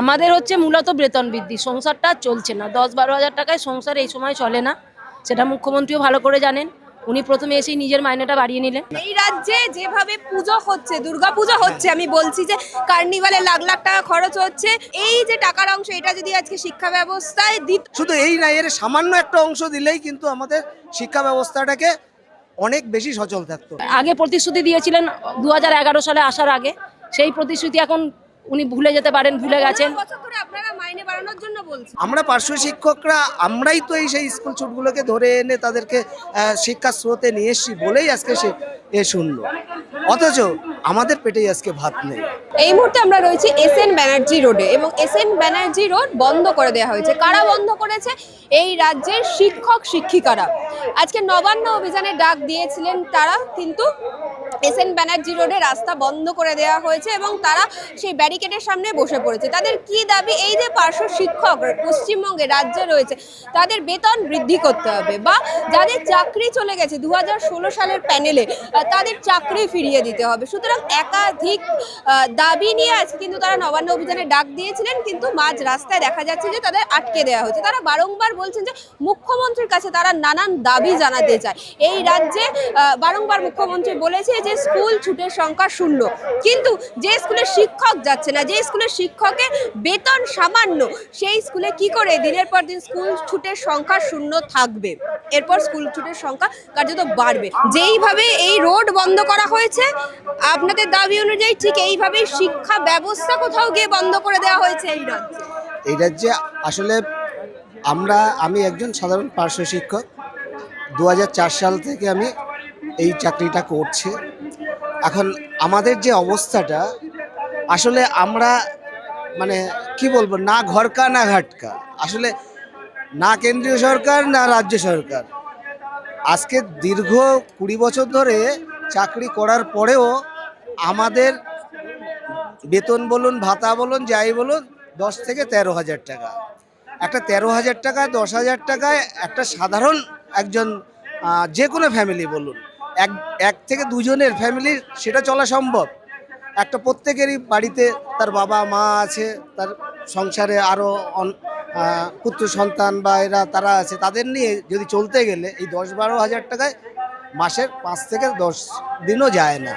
আমাদের হচ্ছে মূলত বেতন বৃদ্ধি। সংসারটা আর চলছে না। দশ বারো হাজার টাকায় সংসার এই সময় চলে না। সেটা মুখ্যমন্ত্রীও ভালো করে জানেন। উনি প্রথমে এসেই নিজের মাইনেটা বাড়িয়ে নিলেন। এই রাজ্যে যেভাবে পুজো হচ্ছে দুর্গা পুজো হচ্ছে আমি বলছি যে কার্নিভালে লাখ লাখ টাকা খরচ হচ্ছে এই যে টাকার অংশ এটা যদি আজকে শিক্ষা ব্যবস্থায় দিত শুধু এই না এর সামান্য একটা অংশ দিলেই কিন্তু আমাদের শিক্ষা ব্যবস্থাটাকে অনেক বেশি সচল থাকতো। আগে প্রতিশ্রুতি দিয়েছিলেন দু হাজার এগারো সালে আসার আগে। সেই প্রতিশ্রুতি এখন উনি ভুলে যেতে পারেন ভুলে গেছেন। পনেরো বছর ধরে আপনারা মাইনে বাড়ানোর জন্য বলছেন। আমরা পার্শ্ব শিক্ষকরা আমরাই তো এই সেই স্কুল ছুটগুলোকে ধরে এনে তাদেরকে আহ, শিক্ষার স্রোতে নিয়ে এসছি বলেই আজকে সে এ শুনলো। অথচ আমাদের পেটেই আজকে ভাত নেই। এই মুহূর্তে আমরা রয়েছি এস এন ব্যানার্জি রোডে এবং এস এন ব্যানার্জি রোড বন্ধ করে দেওয়া হয়েছে। কারা বন্ধ করেছে? এই রাজ্যের শিক্ষক, শিক্ষিকারা। আজকে নবান্ন অভিযানে ডাক দিয়েছিলেন তারা, কিন্তু এস এন ব্যানার্জি রোডে রাস্তা বন্ধ করে দেওয়া হয়েছে এবং তারা সেই ব্যারিকেডের সামনে বসে পড়েছে। তাদের কি দাবি? এই যে পার্শ্ব শিক্ষক পশ্চিমবঙ্গে রাজ্যে রয়েছে, তাদের বেতন বৃদ্ধি করতে হবে বা যাদের চাকরি চলে গেছে দু হাজার ষোলো সালের প্যানেলে তাদের চাকরি ফিরিয়ে দিতে হবে। সুতরাং একাধিক দাবি নিয়ে আজকে কিন্তু তারা নবান্ন অভিযানে ডাক দিয়েছিলেন, কিন্তু মাঝ রাস্তায় দেখা যাচ্ছে যে তাদের আটকে দেওয়া হয়েছে তারা বারংবার বলছেন যে মুখ্যমন্ত্রীর কাছে তারা নানান দাবি জানাতে চায়। এই রাজ্যে বারংবার মুখ্যমন্ত্রী বলেছে যে স্কুল ছুটের সংখ্যা শূন্য। কিন্তু যে স্কুলে শিক্ষক যাচ্ছে না, যে স্কুলের শিক্ষকের বেতন সামান্য, সেই স্কুলে কি করে দিনের পর দিন স্কুল ছুটের সংখ্যা শূন্য থাকবে? এরপর স্কুল ছুটের সংখ্যা কার্যত বাড়বে। যেইভাবে এই রোড বন্ধ করা হয়েছে, আপনাদের দাবি অনুযায়ী ঠিক এইভাবেই শিক্ষা ব্যবস্থা কোথাও গিয়ে বন্ধ করে দেওয়া হয়েছে এই রাজ্যে? এই রাজ্যে আসলে আমরা, আমি একজন সাধারণ পার্শ্ব শিক্ষক। দু হাজার চার সাল থেকে আমি এই চাকরিটা করছি। এখন আমাদের যে অবস্থাটা, আসলে আমরা মানে কি বলব, না ঘরকা, না ঘাটকা। আসলে না কেন্দ্রীয় সরকার, না রাজ্য সরকার। আজকে দীর্ঘ কুড়ি বছর ধরে চাকরি করার পরেও আমাদের বেতন বলুন, ভাতা বলুন, যাই বলুন, দশ থেকে তেরো হাজার টাকা। একটা তেরো হাজার টাকা, দশ হাজার টাকায় একটা সাধারণ একজন যে কোনো ফ্যামিলি বলুন, এক এক থেকে দুজনের ফ্যামিলির সেটা চলা সম্ভব। একটা প্রত্যেকেরই বাড়িতে তার বাবা, মা আছে, তার সংসারে আরও পুত্র, সন্তান বা এরা, তারা আছে, তাদের নিয়ে যদি চলতে গেলে এই দশ বারো হাজার টাকায় মাসের পাঁচ থেকে দশ দিনও যায় না।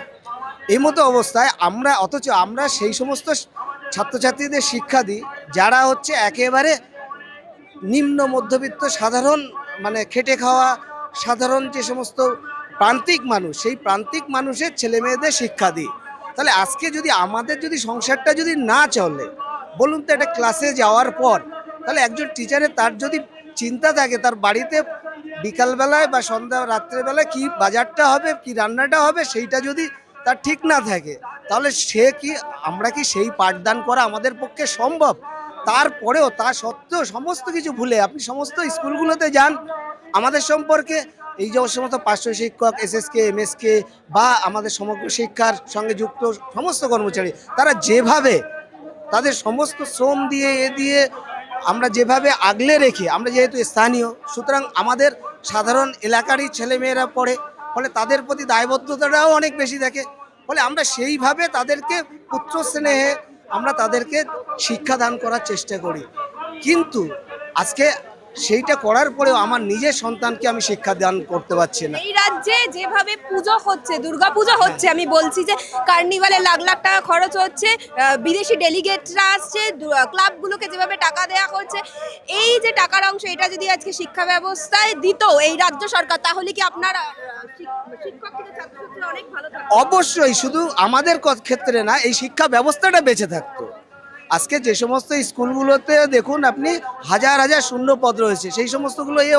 এই মতো অবস্থায় আমরা, অথচ আমরা সেই সমস্ত ছাত্রছাত্রীদের শিক্ষা দিই, যারা হচ্ছে একেবারে নিম্ন মধ্যবিত্ত, সাধারণ মানে খেটে খাওয়া, সাধারণ যে সমস্ত প্রান্তিক মানুষ, সেই প্রান্তিক মানুষের ছেলে মেয়েদের শিক্ষা দিই। তাহলে আজকে যদি আমাদের যদি সংসারটা যদি না চলে, বলুন তো একটা ক্লাসে যাওয়ার পর, তাহলে একজন টিচারের তার যদি চিন্তা থাকে, তার বাড়িতে বিকালবেলায় বা সন্ধ্যা, রাত্রেবেলায় কি বাজারটা হবে, কি রান্নাটা হবে, সেইটা যদি তার ঠিক না থাকে। তাহলে সে কি, আমরা কি সেই পাঠদান করা আমাদের পক্ষে সম্ভব? তারপরেও তা সত্ত্বেও সমস্ত কিছু ভুলে আপনি সমস্ত স্কুলগুলোতে যান। আমাদের সম্পর্কে এই যে সমস্ত পার্শ্ব শিক্ষক, এসএসকে, এমএসকে বা আমাদের সমগ্র শিক্ষার সঙ্গে যুক্ত সমস্ত কর্মচারী, তারা যেভাবে তাদের সমস্ত শ্রম দিয়ে, এ দিয়ে আমরা যেভাবে আগলে রেখে, আমরা যেহেতু স্থানীয়, সুতরাং আমাদের সাধারণ এলাকারই ছেলেমেয়েরা পড়ে ফলে তাদের প্রতি দায়বদ্ধতাটাও অনেক বেশি থাকে ফলে আমরা সেইভাবে তাদেরকে পুত্র স্নেহে আমরা তাদেরকে শিক্ষাদান করার চেষ্টা করি। কিন্তু আজকে সেইটা করার পরেও আমার নিজের সন্তানকে আমি শিক্ষা দান করতে পারছি না। এই রাজ্যে যেভাবে পুজো হচ্ছে দুর্গা পুজো হচ্ছে আমি বলছি যে কার্নিভালে লাখ লাখ টাকা খরচ হচ্ছে বিদেশি ডেলিগেটরা আসছে ক্লাবগুলোকে যেভাবে টাকা দেওয়া হচ্ছে এই যে টাকার অংশ এটা যদি আজকে শিক্ষা ব্যবস্থায় দিত এই রাজ্য সরকার তাহলে কি আপনার অবশ্যই শুধু আমাদের ক্ষেত্রে না এই শিক্ষা ব্যবস্থাটা বেঁচে থাকতো। আজকে যে সমস্ত স্কুলগুলোতে দেখুন আপনি হাজার হাজার শূন্য পদ রয়েছে, সেই সমস্তগুলো এ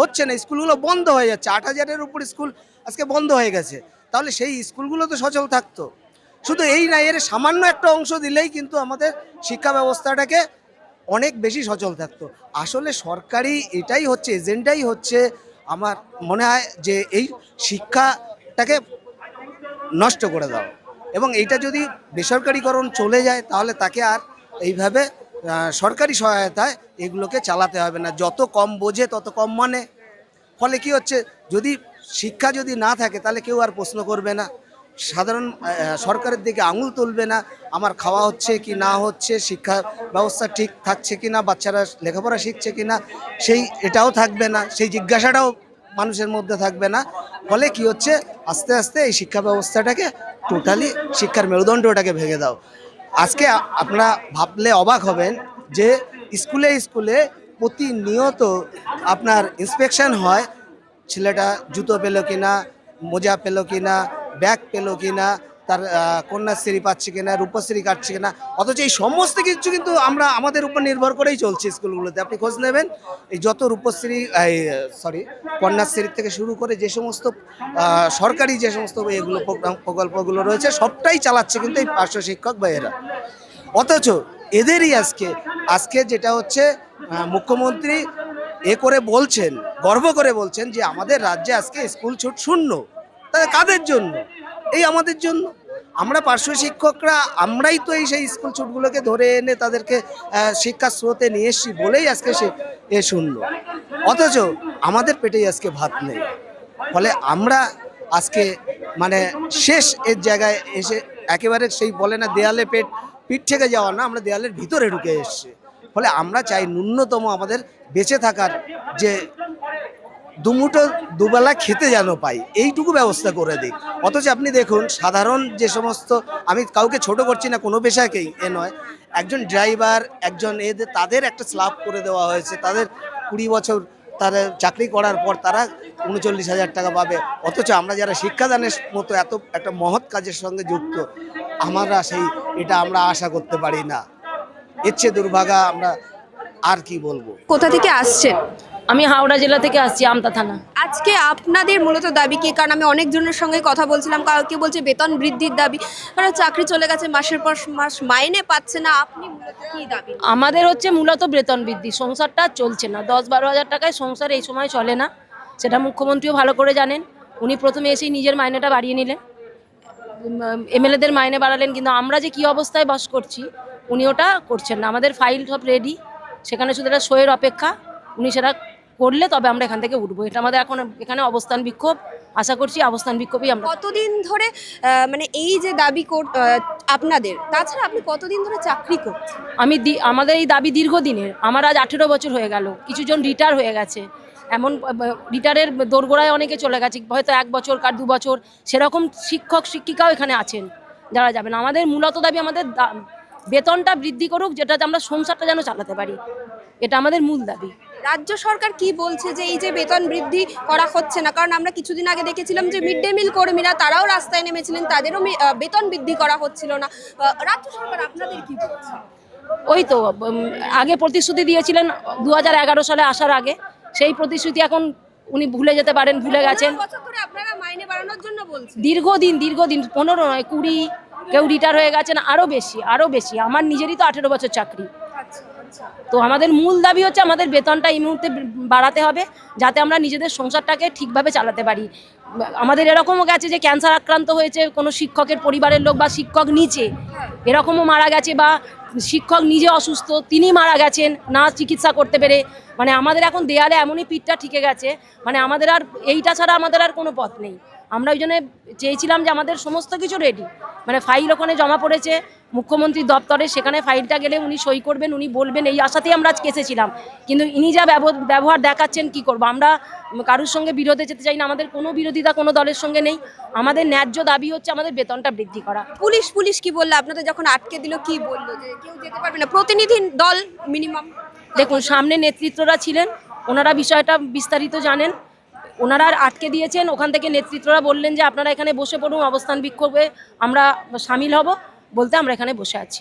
হচ্ছে না, স্কুলগুলো বন্ধ হয়ে যাচ্ছে, আট হাজারের উপর স্কুল আজকে বন্ধ হয়ে গেছে। তাহলে সেই স্কুলগুলো তো সচল থাকতো। শুধু এই না, এর সামান্য একটা অংশ দিলেই কিন্তু আমাদের শিক্ষা ব্যবস্থাটাকে অনেক বেশি সচল থাকতো। আসলে সরকারি এটাই হচ্ছে, এজেন্ডাই হচ্ছে আমার মনে হয় যে এই শিক্ষাটাকে নষ্ট করে দাও এবং এইটা যদি বেসরকারিকরণ চলে যায়, তাহলে তাকে আর এইভাবে সরকারি সহায়তায় এগুলোকে চালাতে হবে না। যত কম বোঝে, তত কম মানে। ফলে কি হচ্ছে, যদি শিক্ষা যদি না থাকে, তাহলে কেউ আর প্রশ্ন করবে না। সাধারণ সরকারের দিকে আঙুল তুলবে না, আমার খাওয়া হচ্ছে কি না হচ্ছে শিক্ষা ব্যবস্থা ঠিক থাকছে কি না, বাচ্চারা লেখাপড়া শিখছে কি না, সেই এটাও থাকবে না, সেই জিজ্ঞাসাটাও মানুষের মধ্যে থাকবে না। ফলে কি হচ্ছে, আস্তে আস্তে এই শিক্ষা ব্যবস্থাটাকে টোটালি শিক্ষার মেরুদণ্ড ওটাকে ভেঙে দাও। আজকে আপনারা ভাবলে অবাক হবেন যে স্কুলে স্কুলে প্রতিনিয়ত আপনার ইন্সপেকশন হয়, ছেলেটা জুতো পেল কিনা, মোজা পেল কিনা ব্যাগ পেল কিনা তার কন্যাশ্রী পাচ্ছে কিনা, রূপশ্রী কাটছে কিনা, অথচ এই সমস্ত কিছু কিন্তু আমরা আমাদের উপর নির্ভর করেই চলছে স্কুলগুলোতে। আপনি খোঁজ নেবেন, এই যত রূপশ্রী সরি কন্যাশ্রী থেকে শুরু করে যে সমস্ত সরকারি যে সমস্ত এগুলো প্রকল্পগুলো রয়েছে, সবটাই চালাচ্ছে কিন্তু এই পার্শ্ব শিক্ষক ভাইয়েরা। অথচ এদেরই আজকে আজকে যেটা হচ্ছে মুখ্যমন্ত্রী এ করে বলছেন, গর্ব করে বলছেন যে আমাদের রাজ্যে আজকে স্কুল ছুট শূন্য। তাহলে কাদের জন্য? এই আমাদের জন্য। আমরা পার্শ্ব শিক্ষকরা, আমরাই তো এই সেই স্কুল ছুটগুলোকে ধরে এনে তাদেরকে শিক্ষার স্রোতে নিয়ে এসছি বলেই আজকে সে, এ শূন্য অথচ আমাদের পেটেই আজকে ভাত নেই। ফলে আমরা আজকে মানে শেষ এর জায়গায় এসে একেবারে সেই বলে না দেয়ালে পেট, পিঠ থেকে যাওয়া না, আমরা দেয়ালের ভিতরে ঢুকে এসছি। ফলে আমরা চাই ন্যূনতম আমাদের বেঁচে থাকার যে দুমুটো দুবেলা খেতে যেন পাই, এইটুকু ব্যবস্থা করে দিক অথচ আপনি দেখুন, সাধারণ যে সমস্ত, আমি কাউকে ছোট করছি না, কোনো পেশাকেই, এ নয়। একজন ড্রাইভার, একজন এদের তাদের একটা স্ল্যাব করে দেওয়া হয়েছে, তাদের কুড়ি বছর তারা চাকরি করার পর তারা উনচল্লিশ হাজার টাকা পাবে। অথচ আমরা যারা শিক্ষাদানের মতো এত, একটা মহৎ কাজের সঙ্গে যুক্ত, আমরা সেই, এটা আমরা আশা করতে পারি না। এর চেয়ে দুর্ভাগা আমরা আর কি বলব? কোথা থেকে আসছেন? আমি হাওড়া জেলা থেকে আসছি আমতা থানা। আজকে আপনাদের মূলত দাবি কি? কারণ আমি অনেকজনের সঙ্গে কথা বলছিলাম কাউ- কেউ বলছে বেতন বৃদ্ধির দাবি। কারণ চাকরি চলে গেছে মাসের পর মাস মাইনে পাচ্ছে না। আপনি মূলত কি দাবি? আমাদের হচ্ছে মূলত বেতন বৃদ্ধি সংসারটা চলছে না। দশ বারো হাজার টাকায় সংসার এই সময় চলে না। সেটা মুখ্যমন্ত্রীও ভালো করে জানেন। উনি প্রথমে এসেই নিজের মাইনেটা বাড়িয়ে নিলেন। এমএলএদের মাইনে বাড়ালেন কিন্তু আমরা যে কি অবস্থায় বাস করছি উনি ওটা করছেন না। আমাদের ফাইল সব রেডি সেখানে শুধু একটা শোয়ের অপেক্ষা। উনি সেটা করলে তবে আমরা এখান থেকে উঠবো। এটা আমাদের এখন এখানে অবস্থান বিক্ষোভ। আশা করছি অবস্থান বিক্ষোভই আমরা কতদিন ধরে মানে এই যে দাবি আপনাদের তাছাড়া আপনি কতদিন ধরে চাকরি করছেন? আমি আমাদের এই দাবি দীর্ঘদিনের। আমার আজ আঠেরো বছর হয়ে গেল। কিছুজন রিটায়ার হয়ে গেছে। এমন রিটায়ারের দোরগোড়ায় অনেকে চলে গেছে। হয়তো এক বছর কার দু বছর। সেরকম শিক্ষক শিক্ষিকাও এখানে আছেন যারা যাবেন। আমাদের মূলত দাবি আমাদের বেতনটা বৃদ্ধি করুক যেটাতে আমরা সংসারটা যেন চালাতে পারি। এটা আমাদের মূল দাবি। রাজ্য সরকার কি বলছে যে এই যে বেতন বৃদ্ধি করা হচ্ছে না? কারণ আমরা কিছুদিন আগে দেখেছিলাম যে মিড ডে মিল কর্মীরা তারাও রাস্তায় নেমেছিলেন তাদেরও বেতন বৃদ্ধি করা হচ্ছিল না। রাজ্য সরকার আপনাদের কি বলছে? ওই তো আগে প্রতিশ্রুতি দিয়েছিলেন দু হাজার এগারো সালে আসার আগে। সেই প্রতিশ্রুতি এখন উনি ভুলে যেতে পারেন ভুলে গেছেন। পনেরো আপনারা মাইনে বাড়ানোর জন্য বলছেন? দীর্ঘদিন দীর্ঘদিন পনেরো নয় কুড়ি কেউ রিটায়ার হয়ে গেছেন আরও বেশি আরও বেশি। আমার নিজেরই তো আঠেরো বছর চাকরি। তো আমাদের মূল দাবি হচ্ছে আমাদের বেতনটা এই মুহূর্তে বাড়াতে হবে, যাতে আমরা নিজেদের সংসারটাকে ঠিকভাবে চালাতে পারি। আমাদের এরকমও গেছে যে ক্যান্সার আক্রান্ত হয়েছে, কোনো শিক্ষকের পরিবারের লোক বা শিক্ষক নিচে, এরকমও মারা গেছে বা শিক্ষক নিজে অসুস্থ, তিনি মারা গেছেন, না চিকিৎসা করতে পেরে। মানে আমাদের এখন দেয়ালে এমনই পিঠটা ঠিকে গেছে মানে আমাদের আর এইটা ছাড়া আমাদের আর কোনো পথ নেই। আমরা ওই জন্য চেয়েছিলাম যে আমাদের সমস্ত কিছু রেডি মানে ফাইল ওখানে জমা পড়েছে মুখ্যমন্ত্রীর দপ্তরে সেখানে ফাইলটা গেলে উনি সই করবেন উনি বলবেন এই আশাতেই আমরা আজকে এসেছিলাম। কিন্তু ইনি যা ব্যবহার দেখাচ্ছেন কি করব? আমরা কারুর সঙ্গে বিরোধে যেতে চাই না আমাদের কোনো বিরোধিতা কোনো দলের সঙ্গে নেই। আমাদের ন্যায্য দাবি হচ্ছে আমাদের বেতনটা বৃদ্ধি করা। পুলিশ পুলিশ কি বলল? আপনাদের যখন আটকে দিল কি বলল যে কেউ যেতে পারবে না? প্রতিনিধি দল মিনিমাম দেখুন সামনে নেতৃত্বরা ছিলেন ওনারা বিষয়টা বিস্তারিত জানেন। ওনারা আর আটকে দিয়েছেন। ওখান থেকে নেতৃত্বরা বললেন যে, আপনারা এখানে বসে পড়ুন, অবস্থান বিক্ষোভে আমরা সামিল হব। বলতে আমরা এখানে বসে আছি।